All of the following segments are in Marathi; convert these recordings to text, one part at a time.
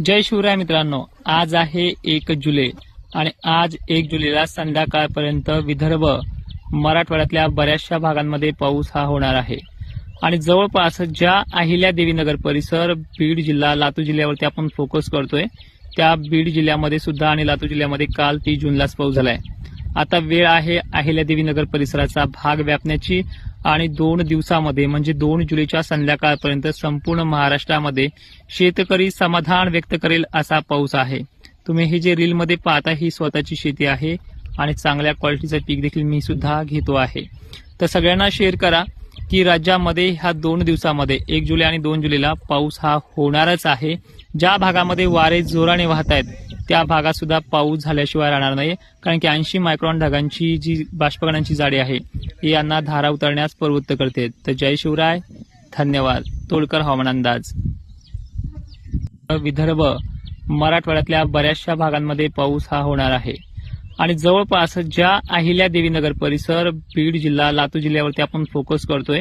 जय शिवराय मित्रांनो आज आहे एक जुलै आणि आज एक जुलैला संध्याकाळपर्यंत विदर्भ मराठवाड्यातल्या बऱ्याचशा भागांमध्ये पाऊस हा होणार आहे. आणि जवळपास ज्या अहिल्या देवीनगर परिसर बीड जिल्हा लातूर जिल्ह्यावरती आपण फोकस करतोय त्या बीड जिल्ह्यामध्ये सुद्धा आणि लातूर जिल्ह्यामध्ये काल तीस जूनलाच पाऊस झालाय. आता वेळ आहे अहिल्यादेवी नगर परिसराचा भाग व्यापण्याची आणि दोन दिवसामध्ये म्हणजे दोन जुलैच्या संध्याकाळपर्यंत संपूर्ण महाराष्ट्रामध्ये शेतकरी समाधान व्यक्त करेल असा पाऊस आहे. तुम्ही हे जे रीलमध्ये पाहता ही स्वतःची शेती आहे आणि चांगल्या क्वालिटीचं पीक देखील मी सुद्धा घेतो आहे. तर सगळ्यांना शेअर करा की राज्यामध्ये ह्या दोन दिवसामध्ये एक जुलै आणि दोन जुलैला पाऊस हा होणारच आहे. ज्या भागामध्ये वारे जोराने वाहत आहेत त्या भागात सुद्धा पाऊस झाल्याशिवाय राहणार नाही कारण की ऐंशी मायक्रॉन ढगांची जी बाष्पगणांची जाडी आहे ही यांना धारा उतरण्यास प्रवृत्त करते. तर जय शिवराय धन्यवाद. तोडकर हवामान अंदाज. विदर्भ मराठवाड्यातल्या बऱ्याचशा भागांमध्ये पाऊस हा होणार आहे. आणि जवळपास ज्या अहिल्या देवीनगर परिसर बीड जिल्हा लातूर जिल्ह्यावरती आपण फोकस करतोय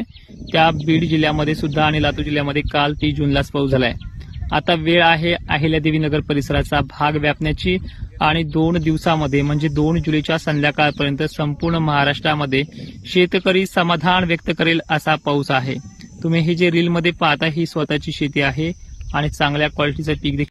त्या बीड जिल्ह्यामध्ये सुद्धा आणि लातूर जिल्ह्यामध्ये काल तीस जूनलाच पाऊस झालाय. आता वेळ आहे अहिल्यादेवी नगर परिसराचा भाग व्यापण्याची आणि दोन दिवसामध्ये म्हणजे दोन जुलैच्या संध्याकाळपर्यंत संपूर्ण महाराष्ट्रामध्ये शेतकरी समाधान व्यक्त करेल असा पाऊस आहे. तुम्ही हे जे रीलमध्ये पाहता ही स्वतःची शेती आहे आणि चांगल्या क्वालिटीचं पीक देखील